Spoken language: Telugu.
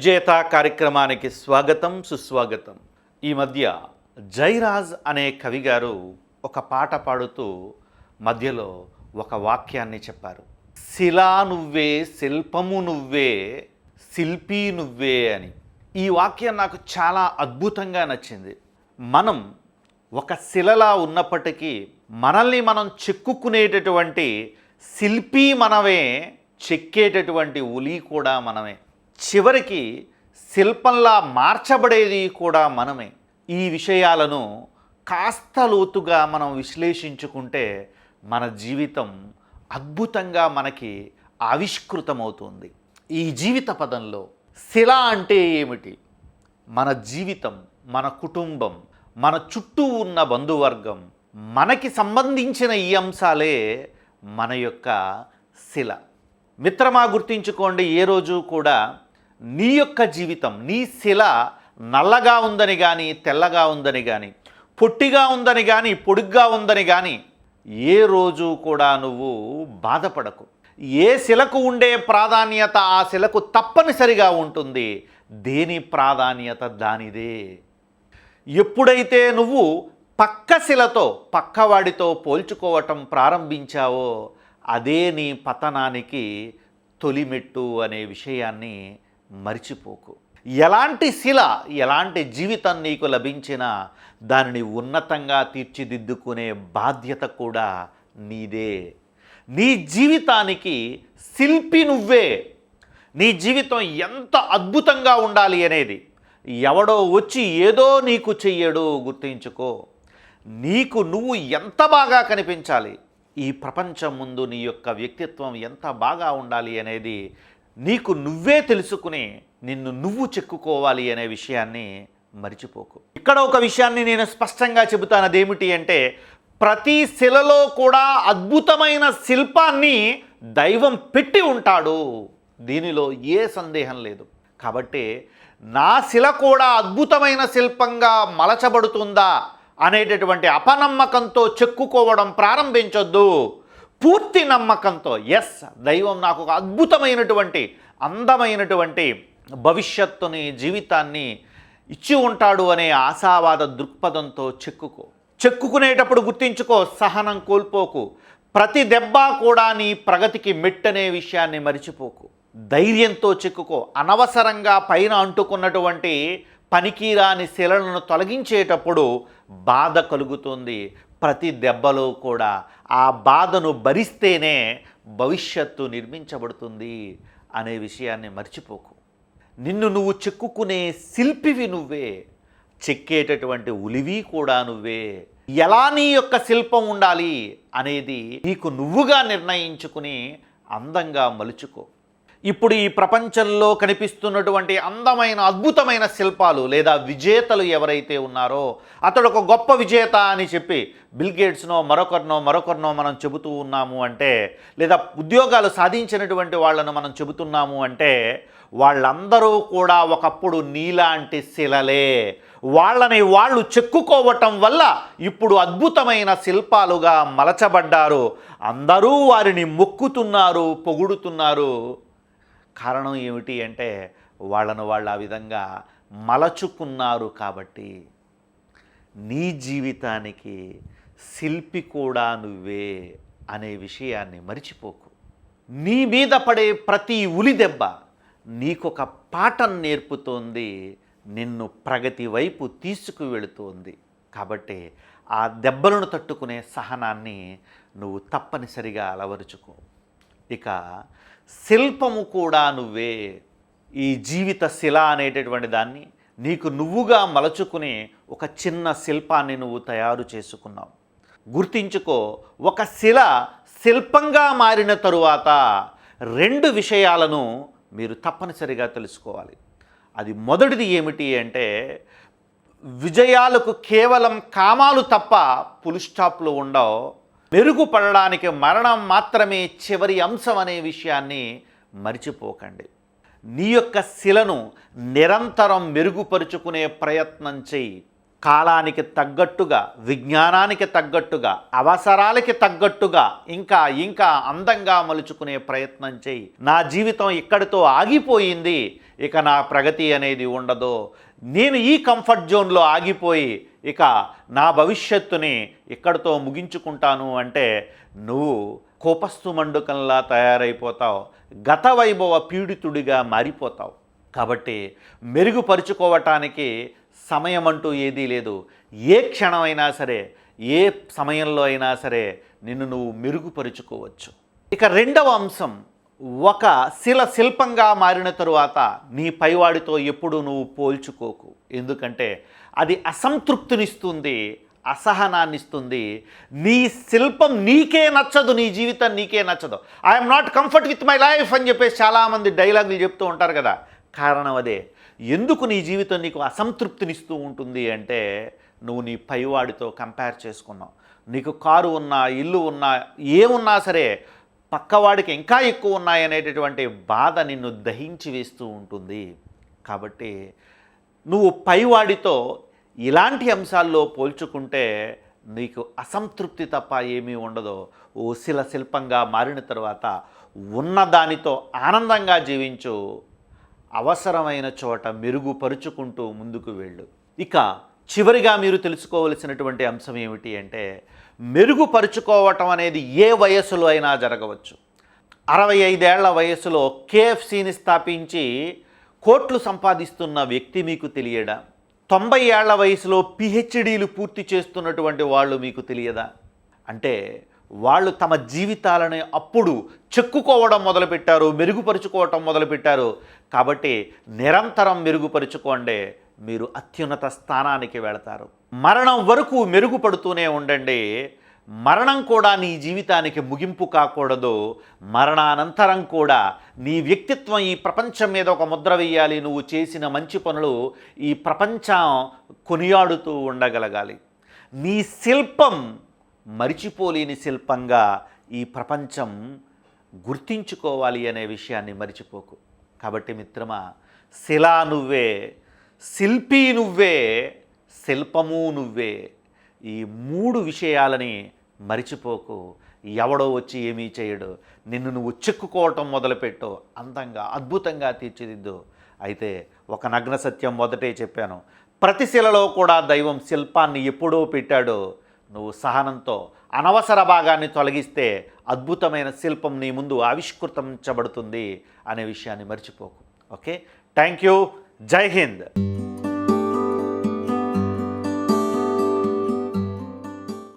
విజేత కార్యక్రమానికి స్వాగతం సుస్వాగతం. ఈ మధ్య జైరాజ్ అనే కవి గారు ఒక పాట పాడుతూ మధ్యలో ఒక వాక్యాన్ని చెప్పారు. శిలా నువ్వే శిల్పము నువ్వే శిల్పి నువ్వే అని. ఈ వాక్యం నాకు చాలా అద్భుతంగా నచ్చింది. మనం ఒక శిలలా ఉన్నప్పటికీ మనల్ని మనం చెక్కుకునేటటువంటి శిల్పి మనమే చెక్కేటటువంటి ఉలి కూడా మనమే. చివరికి శిల్పంలా మార్చబడేది కూడా మనమే. ఈ విషయాలను కాస్త లోతుగా మనం విశ్లేషించుకుంటే మన జీవితం అద్భుతంగా మనకి ఆవిష్కృతమవుతుంది. ఈ జీవిత పదంలో శిల అంటే ఏమిటి? మన జీవితం మన కుటుంబం మన చుట్టూ ఉన్న బంధువర్గం మనకి సంబంధించిన ఈ అంశాలే మన యొక్క శిల. మిత్రమా గుర్తించుకోండి ఏ రోజు కూడా నీ యొక్క జీవితం నీ శిల నల్లగా ఉందని కానీ తెల్లగా ఉందని కానీ పొట్టిగా ఉందని కానీ పొడుగ్గా ఉందని కానీ ఏ రోజు కూడా నువ్వు బాధపడకు. ఏ శిలకు ఉండే ప్రాధాన్యత ఆ శిలకు తప్పనిసరిగా ఉంటుంది. దేని ప్రాధాన్యత దానిదే. ఎప్పుడైతే నువ్వు పక్క శిలతో పక్కవాడితో పోల్చుకోవటం ప్రారంభించావో అదే నీ పతనానికి తొలిమెట్టు అనే విషయాన్ని మరిచిపోకు. ఎలాంటి శిల ఎలాంటి జీవితం నీకు లభించినా దానిని ఉన్నతంగా తీర్చిదిద్దుకునే బాధ్యత కూడా నీదే. నీ జీవితానికి శిల్పి నువ్వే. నీ జీవితం ఎంత అద్భుతంగా ఉండాలి అనేది ఎవడో వచ్చి ఏదో నీకు చెయ్యడు గుర్తించుకో. నీకు నువ్వు ఎంత బాగా కనిపించాలి ఈ ప్రపంచం ముందు నీ యొక్క వ్యక్తిత్వం ఎంత బాగా ఉండాలి అనేది నీకు నువ్వే తెలుసుకుని నిన్ను నువ్వు చెక్కుకోవాలి అనే విషయాన్ని మరిచిపోకు. ఇక్కడ ఒక విషయాన్ని నేను స్పష్టంగా చెబుతాను. అదేమిటి అంటే ప్రతి శిలలో కూడా అద్భుతమైన శిల్పాన్ని దైవం పెట్టి ఉంటాడు. దీనిలో ఏ సందేహం లేదు. కాబట్టి నా శిల కూడా అద్భుతమైన శిల్పంగా మలచబడుతుందా అనేటటువంటి అపనమ్మకంతో చెక్కుకోవడం ప్రారంభించొద్దు. పూర్తి నమ్మకంతో ఎస్ దైవం నాకు ఒక అద్భుతమైనటువంటి అందమైనటువంటి భవిష్యత్తుని జీవితాన్ని ఇచ్చి ఉంటాడు అనే ఆశావాద దృక్పథంతో చెక్కుకో. చెక్కుకునేటప్పుడు గుర్తించుకో సహనం కోల్పోకు. ప్రతి దెబ్బ కూడా నీ ప్రగతికి మెట్టనే విషయాన్ని మరిచిపోకు. ధైర్యంతో చెక్కుకో. అనవసరంగా పైన అంటుకున్నటువంటి పనికిరాని శిలలను తొలగించేటప్పుడు బాధ కలుగుతుంది. ప్రతి దెబ్బలో కూడా ఆ బాధను భరిస్తేనే భవిష్యత్తు నిర్మించబడుతుంది అనే విషయాన్ని మర్చిపోకు. నిన్ను నువ్వు చెక్కుకునే శిల్పివి నువ్వే చెక్కేటటువంటి ఉలివి కూడా నువ్వే. ఎలా నీ యొక్క శిల్పం ఉండాలి అనేది నీకు నువ్వుగా నిర్ణయించుకుని అందంగా మలుచుకో. ఇప్పుడు ఈ ప్రపంచంలో కనిపిస్తున్నటువంటి అందమైన అద్భుతమైన శిల్పాలు లేదా విజేతలు ఎవరైతే ఉన్నారో అతడు ఒక గొప్ప విజేత అని చెప్పి బిల్ గేట్స్నో మరొకరినో మరొకరినో మనం చెబుతూ ఉన్నాము అంటే లేదా ఉద్యోగాలు సాధించినటువంటి వాళ్ళను మనం చెబుతున్నాము అంటే వాళ్ళందరూ కూడా ఒకప్పుడు నీలాంటి శిలలే. వాళ్ళని వాళ్ళు చెక్కుకోవటం వల్ల ఇప్పుడు అద్భుతమైన శిల్పాలుగా మలచబడ్డారు. అందరూ వారిని మొక్కుతున్నారు పొగుడుతున్నారు. కారణం ఏమిటి అంటే వాళ్ళను వాళ్ళు ఆ విధంగా మలచుకున్నారు కాబట్టి నీ జీవితానికి శిల్పి కూడా నువ్వే అనే విషయాన్ని మరిచిపోకు. నీ మీద పడే ప్రతి ఉలి దెబ్బ నీకొక పాఠం నేర్పుతోంది నిన్ను ప్రగతి వైపు తీసుకువెళుతోంది కాబట్టి ఆ దెబ్బలను తట్టుకునే సహనాన్ని నువ్వు తప్పనిసరిగా అలవరుచుకో. ఇక శిల్పము కూడా నువ్వే. ఈ జీవిత శిల అనేటటువంటి దాన్ని నీకు నువ్వుగా మలచుకుని ఒక చిన్న శిల్పాన్ని నువ్వు తయారు చేసుకున్నావు. గుర్తించుకో ఒక శిల శిల్పంగా మారిన తరువాత రెండు విషయాలను మీరు తప్పనిసరిగా తెలుసుకోవాలి. అది మొదటిది ఏమిటి అంటే విజయాలకు కేవలం కామాలు తప్ప పులుస్టాప్లు ఉండవు. మెరుగుపడడానికి మరణం మాత్రమే చివరి అంశం అనే విషయాన్ని మర్చిపోకండి. నీ యొక్క శిలను నిరంతరం మెరుగుపరుచుకునే ప్రయత్నం చెయ్యి. కాలానికి తగ్గట్టుగా విజ్ఞానానికి తగ్గట్టుగా అవసరాలకి తగ్గట్టుగా ఇంకా ఇంకా అందంగా మలుచుకునే ప్రయత్నం చేయి నా జీవితం ఇక్కడితో ఆగిపోయింది ఇక నా ప్రగతి అనేది ఉండదు. నేను ఈ కంఫర్ట్ జోన్లో ఆగిపోయి ఇక నా భవిష్యత్తుని ఇక్కడితో ముగించుకుంటాను అంటే నువ్వు కోపస్తు మండుకంలా తయారైపోతావు గత వైభవ పీడితుడిగా మారిపోతావు. కాబట్టి మెరుగుపరుచుకోవటానికి సమయం అంటూ ఏదీ లేదు. ఏ క్షణమైనా సరే ఏ సమయంలో అయినా సరే నిన్ను నువ్వు మెరుగుపరుచుకోవచ్చు. ఇక రెండవ అంశం ఒక శిల శిల్పంగా మారిన తరువాత నీ పైవాడితో ఎప్పుడు నువ్వు పోల్చుకోకు. ఎందుకంటే అది అసంతృప్తినిస్తుంది అసహనాన్ని ఇస్తుంది నీ శిల్పం నీకే నచ్చదు నీ జీవితం నీకే నచ్చదు. I'm not comfort with my life అని చెప్పేసి చాలామంది డైలాగులు చెప్తూ ఉంటారు కదా. కారణం అదే. ఎందుకు నీ జీవితం నీకు అసంతృప్తినిస్తూ ఉంటుంది అంటే నువ్వు నీ పైవాడితో కంపేర్ చేసుకున్నావు. నీకు కారు ఉన్నా ఇల్లు ఉన్నా ఏమున్నా సరే పక్కవాడికి ఇంకా ఎక్కువ ఉన్నాయనేటటువంటి బాధ నిన్ను దహించి వేస్తూ ఉంటుంది. కాబట్టి నువ్వు పైవాడితో ఇలాంటి అంశాల్లో పోల్చుకుంటే నీకు అసంతృప్తి తప్ప ఏమీ ఉండదు. ఓ శిల శిల్పంగా మారిన తర్వాత ఉన్నదానితో ఆనందంగా జీవించు. అవసరమైన చోట మెరుగుపరుచుకుంటూ ముందుకు వెళ్ళు. ఇక చివరిగా మీరు తెలుసుకోవలసినటువంటి అంశం ఏమిటి అంటే మెరుగుపరుచుకోవటం అనేది ఏ వయస్సులో అయినా జరగవచ్చు. అరవై ఐదేళ్ళ వయస్సులో కేఎఫ్సీని స్థాపించి కోట్లు సంపాదిస్తున్న వ్యక్తి మీకు తెలియడా తొంభై ఏళ్ళ వయసులో పిహెచ్డీలు పూర్తి చేస్తున్నటువంటి వాళ్ళు మీకు తెలియదా? అంటే వాళ్ళు తమ జీవితాలని అప్పుడు చెక్కుకోవడం మొదలుపెట్టారు మెరుగుపరుచుకోవటం మొదలుపెట్టారు. కాబట్టి నిరంతరం మెరుగుపరుచుకోండి మీరు అత్యున్నత స్థానానికి వెళతారు. మరణం వరకు మెరుగుపడుతూనే ఉండండి. మరణం కూడా నీ జీవితానికి ముగింపు కాకూడదు. మరణానంతరం కూడా నీ వ్యక్తిత్వం ఈ ప్రపంచం మీద ఒక ముద్ర వేయాలి. నువ్వు చేసిన మంచి పనులు ఈ ప్రపంచం కొనియాడుతూ ఉండగలగాలి. నీ శిల్పం మరిచిపోలేని శిల్పంగా ఈ ప్రపంచం గుర్తించుకోవాలి అనే విషయాన్ని మరిచిపోకు. కాబట్టి మిత్రమా శిలా నువ్వే శిల్పి నువ్వే శిల్పము నువ్వే ఈ మూడు విషయాలని మరిచిపోకు. ఎవడో వచ్చి ఏమీ చేయడు. నిన్ను నువ్వు చెక్కుకోవటం మొదలుపెట్టు. అందంగా అద్భుతంగా తీర్చిదిద్దు. అయితే ఒక నగ్న సత్యం మొదటే చెప్పాను. ప్రతి శిలలో కూడా దైవం శిల్పాన్ని ఎప్పుడో పెట్టాడో. నువ్వు సహనంతో అనవసర భాగాన్ని తొలగిస్తే అద్భుతమైన శిల్పం నీ ముందు ఆవిష్కృతించబడుతుంది అనే విషయాన్ని మర్చిపోకు. ఓకే? థ్యాంక్ యూ జై హింద్.